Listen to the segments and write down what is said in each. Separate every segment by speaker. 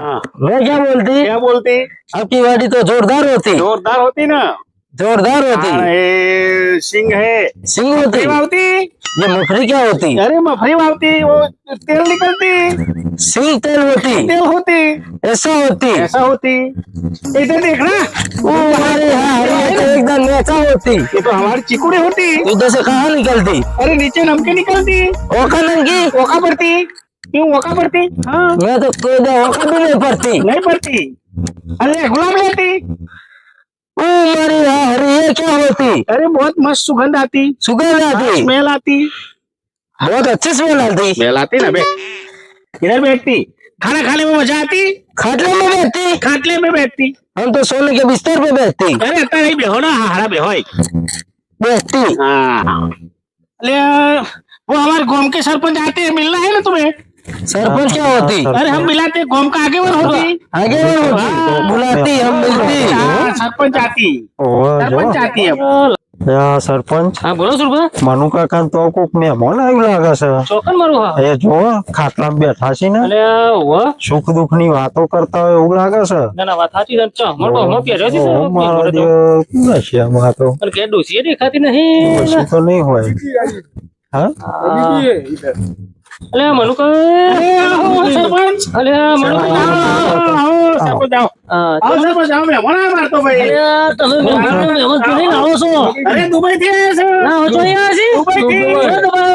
Speaker 1: हाँ।
Speaker 2: मैं क्या बोलती?
Speaker 1: क्या बोलती?
Speaker 2: आपकी वाड़ी तो जोरदार होती।
Speaker 1: जोरदार होती ना।
Speaker 2: जोरदार होती।
Speaker 1: सिंह है।
Speaker 2: सिंह होती।
Speaker 1: मफरी
Speaker 2: ये मुखरी क्या होती?
Speaker 1: अरे मफरी वावती वो तेल निकलती।
Speaker 2: सिंह तेल होती।
Speaker 1: तेल होती।
Speaker 2: ऐसा होती।
Speaker 1: ऐसा होती। इधर देखना
Speaker 2: ओ हमारे एकदम ऐसा होती।
Speaker 1: ये तो हमारी चिकुड़ी होती।
Speaker 2: उधर से कहाँ निकलती?
Speaker 1: अरे नीचे नमकी निकलती।
Speaker 2: ओखा नमकी
Speaker 1: ओखा पड़ती। क्यों पड़ती? हाँ।
Speaker 2: मैं तो कोई भी नहीं पड़ती।
Speaker 1: नहीं पड़ती? अरे गुलाब लेती
Speaker 2: ओ हमारे यहाँ हरी ये क्या होती?
Speaker 1: अरे बहुत मस्त सुगंध आती।
Speaker 2: सुगंध आती?
Speaker 1: स्मेल आती।
Speaker 2: बहुत अच्छी स्मेल आती।
Speaker 1: स्मेल आती ना बे। इधर बैठती? खाना खाने में मज़ा आती?
Speaker 2: खाटले में बैठती।
Speaker 1: खाटले में बैठती।
Speaker 2: हम तो सोने के बिस्तर पे बैठती।
Speaker 1: अरे इतना नहीं बेहो ना हारा बेहो
Speaker 2: बैठती।
Speaker 1: हाँ। अरे वो हमारे गाँव के सरपंच आते हैं मिलना है ना तुम्हें?
Speaker 2: सरपंच क्या होती
Speaker 1: अरे हम मिलाते गांव का आगे बढ़ होती
Speaker 2: आगे नहीं होती बुलाती हम मिलती
Speaker 1: हाँ, सरपंच आती सरपंच आती है
Speaker 3: યા સરપંચ
Speaker 4: હા બોલો સુરભા
Speaker 3: મનુ કાકા તો કોક મહેમાન આવ્યું લાગે છે
Speaker 4: ચોકન મારું હા
Speaker 3: એ જો ખાટલામાં બેઠા છે ને
Speaker 4: અલે વ
Speaker 3: સુખ દુઃખ ની વાતો કરતા હોય એવું લાગે છે
Speaker 4: ના ના વાત સાચી છે ચા મર તો હમો પહેર્યો છે
Speaker 3: ઓ, મારો દેવ કોણ છે આમાં તો
Speaker 4: પણ કે ડોસી દેખાતી નહીં
Speaker 3: કશું તો નહીં હોય હા
Speaker 4: અલે મનુ કે
Speaker 1: સરપંચ
Speaker 4: અલે મનુ
Speaker 1: સરપંચ અરે દુબઈ થી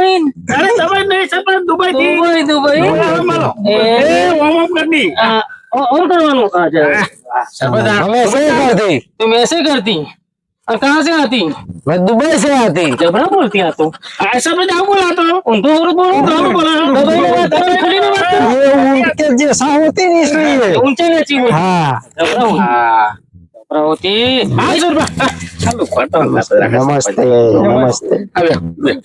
Speaker 1: નહીં સરપંચ દુબઈ થી
Speaker 4: દુબઈ દુબઈ કરવાનું?
Speaker 2: કા કરતી?
Speaker 4: તું મેસે કરતી. और कहाँ से आती?
Speaker 2: मैं दुबई से आती।
Speaker 4: जब ना बोलती आ तो।
Speaker 1: ऐसा तो मैं जाऊँ बोला तो।
Speaker 4: उनको और बोलो
Speaker 1: गाँव बोला।
Speaker 4: तो दुबई में बात करो खुली में बात करो।
Speaker 3: ये उनके जैसा होती नहीं इसलिए
Speaker 4: हाँ, उनसे नहीं चाहिए।
Speaker 3: हाँ।
Speaker 4: जबरा
Speaker 1: हाँ।
Speaker 4: जबरा होती।
Speaker 1: हाँ, और बात हाँ, चलो नमस्ते नमस्ते। अबे।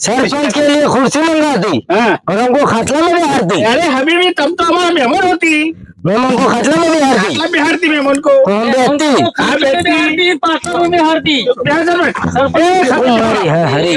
Speaker 2: सरपंच के लिए कुर्सी मंगा
Speaker 1: दी
Speaker 2: और हमको खटला में बिहार दी
Speaker 1: अरे हबीबी तब तो हमारा मेहमान होती
Speaker 2: मेहमान को खटला में बिहार
Speaker 1: दी खटला बिहार दी मेहमान को
Speaker 2: तो हम बैठती
Speaker 1: हाँ बैठती
Speaker 4: पासों में
Speaker 1: बिहार दी बिहार सरपंच
Speaker 4: हरी हरी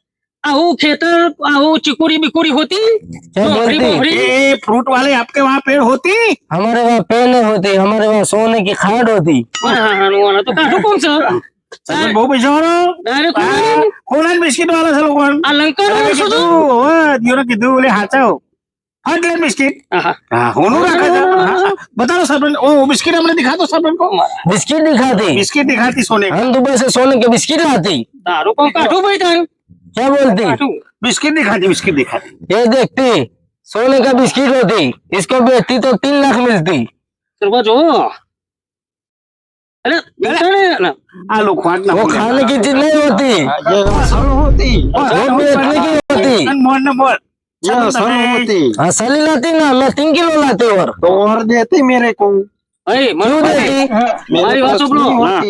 Speaker 4: वो खेतर
Speaker 2: वो
Speaker 4: चिकुरी
Speaker 2: बिकुरी
Speaker 4: होती?
Speaker 1: तो फ्रूट वाले आपके वहाँ पेड़ होती?
Speaker 2: हमारे वहाँ पेड़ नहीं होते हमारे वहाँ सोने की खाट होती।
Speaker 1: हाँ, हाँ,
Speaker 4: हाँ,
Speaker 1: तो कौन सा? तो- बिस्किट बताओ सरपंच दिखा दो सरपंच को।
Speaker 2: बिस्किट दिखाती
Speaker 1: बिस्किट दिखाती सोने
Speaker 2: हम दुबई से सोने के बिस्किट लाती।
Speaker 4: दारू को भाई
Speaker 2: क्या बोलती?
Speaker 1: बिस्किट दिखाती बिस्किट दिखाती
Speaker 2: ये देखती सोने का बिस्किट होती इसको बेचती तो तीन लाख मिलती।
Speaker 1: आलू
Speaker 2: वो खाने की चीज़ नहीं होती।
Speaker 3: होती। असली
Speaker 2: हाँ, लाती ना मैं तीन किलो लाती और।
Speaker 3: तो और देती मेरे को।
Speaker 2: अरे
Speaker 4: मनु
Speaker 2: देती?
Speaker 4: बात सुन लो।
Speaker 1: हाँ।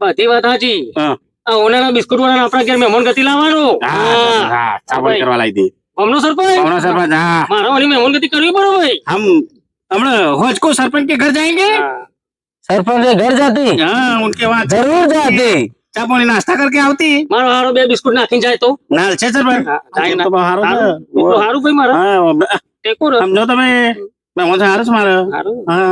Speaker 4: बात ઓનાના બિસ્કુટ વાળા આપણા ઘેર મહેમાન ગતિ લાવવાનો
Speaker 1: હા
Speaker 4: હા
Speaker 1: હા ચાવલ કરવા લાવી दी
Speaker 4: હમણો સરપંચ
Speaker 1: कौन सरपंच हाँ
Speaker 4: મારા વાળી મહેમાન ગતિ કરવી પડે ભાઈ
Speaker 1: हम हम होज को सरपंच के घर जाएंगे
Speaker 2: सरपंच के घर जाती
Speaker 1: हाँ उनके वहाँ
Speaker 2: जरूर जाती
Speaker 1: चा पानी नाश्ता करके आवती
Speaker 4: મારો હારો બે બિસ્કુટ નાખીને જાય તો
Speaker 1: नाल छे सरपंच
Speaker 4: હા, જાય ના.
Speaker 1: तो हारो
Speaker 4: હારું. એટલું હારું ભાઈ મારા
Speaker 1: हाँ
Speaker 4: ટેકો રે.
Speaker 1: समझो तो मैं मैं मुझे हारस मारे
Speaker 4: હારું.
Speaker 1: हाँ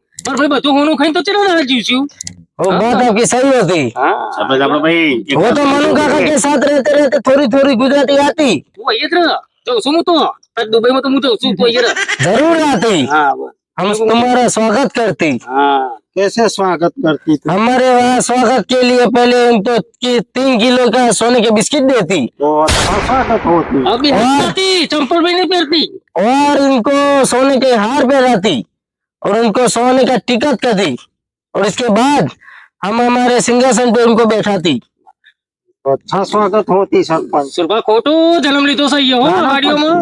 Speaker 4: પણ ભાઈ બધું હોનું ખાઈને તો ચેટલા દાડા જીવશું
Speaker 2: वो बात आपकी सही होती
Speaker 4: હા
Speaker 1: सरपंच आपला भाई एक
Speaker 2: वो तो मनु काका के साथ रहते रहते थोड़ी थोड़ी गुजराती आती
Speaker 4: તું અહીંયા જ રહ જઉં છું હું તો તાર દુબઈમાં તો હું જઉં છું તું અહીંયા રહ
Speaker 2: जरूर आती
Speaker 4: હા બસ.
Speaker 2: हम तुम्हारा स्वागत करती
Speaker 4: હા
Speaker 3: कैसे स्वागत करती थी
Speaker 2: हमारे वहाँ स्वागत के लिए पहले उनको कि तीन किलो का सोने के बिस्किट देती
Speaker 3: तो अच्छा स्वागत होती
Speaker 4: હવે હતી ચંપલ ભાઈ નહીં પહેરતી
Speaker 2: और इनको सोने के हार पहनाती और उनको सोने का टिकट करती और इसके बाद हम हमारे सिंहासन पे उनको बैठाती
Speaker 3: तो अच्छा स्वागत होती सरपंच
Speaker 4: સુરભા ખોટો જન્મ લીધો છે અહીંયા હો વાડીઓમાં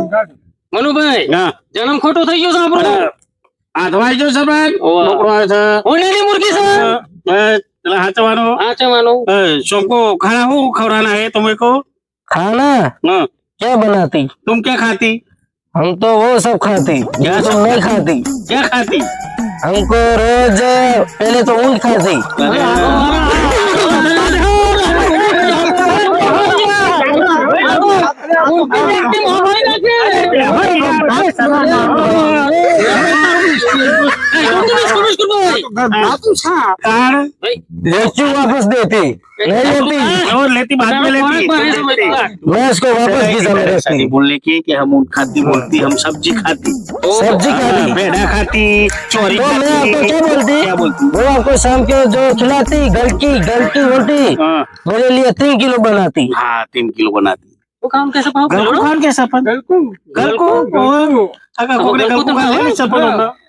Speaker 4: મનુભાઈ
Speaker 1: ના
Speaker 4: જન્મ ખોટો થઈ ગયો છે આપણો
Speaker 1: આ ધવાઈ જો સરપંચ
Speaker 4: ઓવા.
Speaker 1: છોકરો આવે છે
Speaker 4: ઓનેની મુર્ગી છે
Speaker 1: એ, પેલા હાચવાનો
Speaker 4: હા ચવાનું
Speaker 1: એ, सबको खाना हो खवराना है तुम्हें को
Speaker 2: खाना
Speaker 1: हाँ,
Speaker 2: क्या बनाती
Speaker 1: तुम क्या खाती
Speaker 2: हम तो वो सब खाती जो तुम नहीं खाती
Speaker 1: क्या खाती
Speaker 2: हमको रोज पहले तो ऊँट खाती
Speaker 1: कार
Speaker 2: लेचू वापस। देती। नहीं लेती
Speaker 1: और लेती बाद में लेती
Speaker 2: मैं उसको वापस की
Speaker 1: नहीं बोलने की कि हम ऊँट खाती बोलती हम सब्ज़ी खाती।
Speaker 2: सब्ज़ी खाती।
Speaker 1: खाती चोरी
Speaker 2: तो मैं आपको क्या बोलती?
Speaker 1: क्या बोलती?
Speaker 2: वो आपको शाम के जो खिलाती गलकी गलकी रोटी
Speaker 1: हाँ।
Speaker 2: मेरे लिए तीन किलो बनाती।
Speaker 1: हाँ तीन किलो बनाती।
Speaker 4: वो काम कैसे भाव
Speaker 1: गलको? कैसा गलको? कोकड़े
Speaker 4: गलको।
Speaker 1: गलको?
Speaker 4: तो
Speaker 1: खा ले।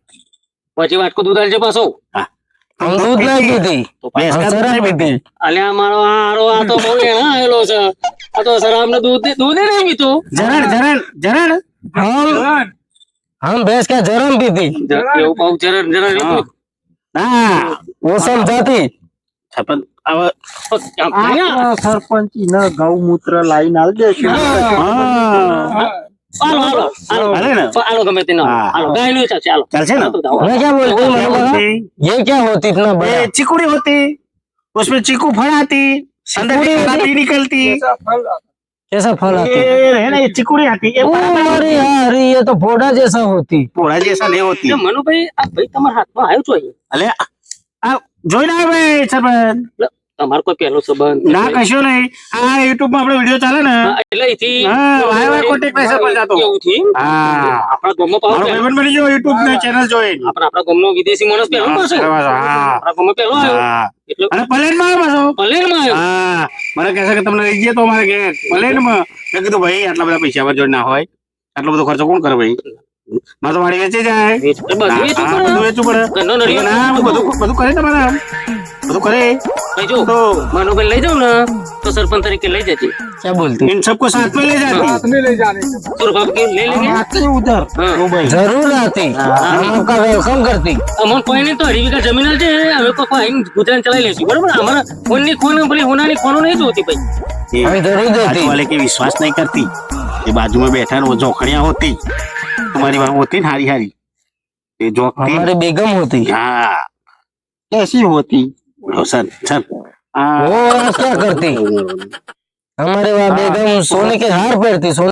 Speaker 4: પછી વાટકો દૂધ આલજે પાછો?
Speaker 1: દૂધ લઈ
Speaker 2: દીધી
Speaker 1: શરાબ
Speaker 2: પીધી.
Speaker 4: અલ્યા મારો આરો આ તો બહુ એણા આવેલો છે. આ તો શરાબ ને દૂધ દૂધ નહીં પીતો
Speaker 1: જરણ જરણ જરણ.
Speaker 2: હમ હમ ભેંસ કે જરણ પીધી?
Speaker 4: એવું
Speaker 1: કહું જરણ
Speaker 2: જરણ પીતો
Speaker 1: ઓસમ જાતી.
Speaker 3: છપન સરપંચી ના ગૌમૂત્ર લાઈન આલજે
Speaker 1: હા.
Speaker 4: હાલો હાલો હાલો
Speaker 1: હાલે ને?
Speaker 4: હાલો ગમે તે ના
Speaker 1: હા.
Speaker 4: હાલો ગાય નું ચાલશે હાલો
Speaker 1: चल से ना
Speaker 4: હાલો તો જાઓ.
Speaker 2: मैं क्या बोलती हूँ
Speaker 1: क्या
Speaker 2: मालूम है?
Speaker 1: बोलती?
Speaker 2: ये क्या होती इतना बड़ा
Speaker 1: ये चिकुड़ी होती उसमें चीकू फल आती अंदर
Speaker 2: चिकुड़ी
Speaker 1: की
Speaker 2: होती?
Speaker 1: बाती निकलती
Speaker 2: कैसा फल आता है?
Speaker 1: ये है ना ये चिकुड़ी आती ये
Speaker 2: ओ, अरे यार ये तो फोड़ा जैसा होती
Speaker 1: पोड़ा जैसा नहीं होती
Speaker 4: એટલે મનુભાઈ આ ભાઈ તમારા હાથમાં આવ્યો છો અહીંયા
Speaker 1: अले आ જોઈને આવે ભાઈ સરપંચ
Speaker 4: તમારો કોઈ પહેલો સંબંધ
Speaker 1: ના કશો નહીં. આ યુટ્યુબમાં આપણો વીડિયો ચાલે ને.
Speaker 4: એટલે અહીંથી
Speaker 1: હા, વાય વાય contact પૈસા પર જાતો
Speaker 4: એવું થી
Speaker 1: હા.
Speaker 4: આપણા ગામમાં પાવ
Speaker 1: મારો. ભાઈબંધ બની ગયો યુટ્યુબ ને ચેનલ જોઈન.
Speaker 4: આપણા આપણા ગોમનો વિદેશી માણસ પહેલો પાછો.
Speaker 1: હા.
Speaker 4: આપણા ગોમો પહેલો આવ્યો. એટલે
Speaker 1: અને પ્લેનમાં આવ્યો પાછો.
Speaker 4: પલેરમાં આવ્યો?
Speaker 1: હા. મને કહે છે કે તમને લઈ ગયો તો મારે ઘેર પ્લેનમાં મેં કીધું ભાઈ આટલા બધા પૈસા પર જોડે ના હોય આટલો બધો ખર્ચો કોણ કરે ભાઈ? મારે તો વાડી વેચી જાય.
Speaker 4: બધું વેચવું પડે.
Speaker 1: બધું વેચવું પડે. ના બધું બધું કરે તમારે
Speaker 4: तो जो तो। ले ना तो सरपंच तरीके ले
Speaker 2: क्या बोलते?
Speaker 1: इन सबको साथ में ले साथ
Speaker 4: में ले जाने तो
Speaker 3: बाप के
Speaker 4: ले
Speaker 2: लेंगे। आते
Speaker 4: उधर। ज़रूर आते आपका
Speaker 1: वेलकम
Speaker 2: हमें ज़रूर देती।
Speaker 1: वाले विश्वास नहीं करती। ये बाजू में बैठा वो जोखड़ियाँ होती। तुम्हारी वहाँ होती हारी हारी ये
Speaker 2: बेगम होती।
Speaker 1: हाँ।
Speaker 3: कैसी होती?
Speaker 1: लो, सर सर।
Speaker 2: वो क्या करती हमारे वहाँ बेगम सोने के हार पहनती सोने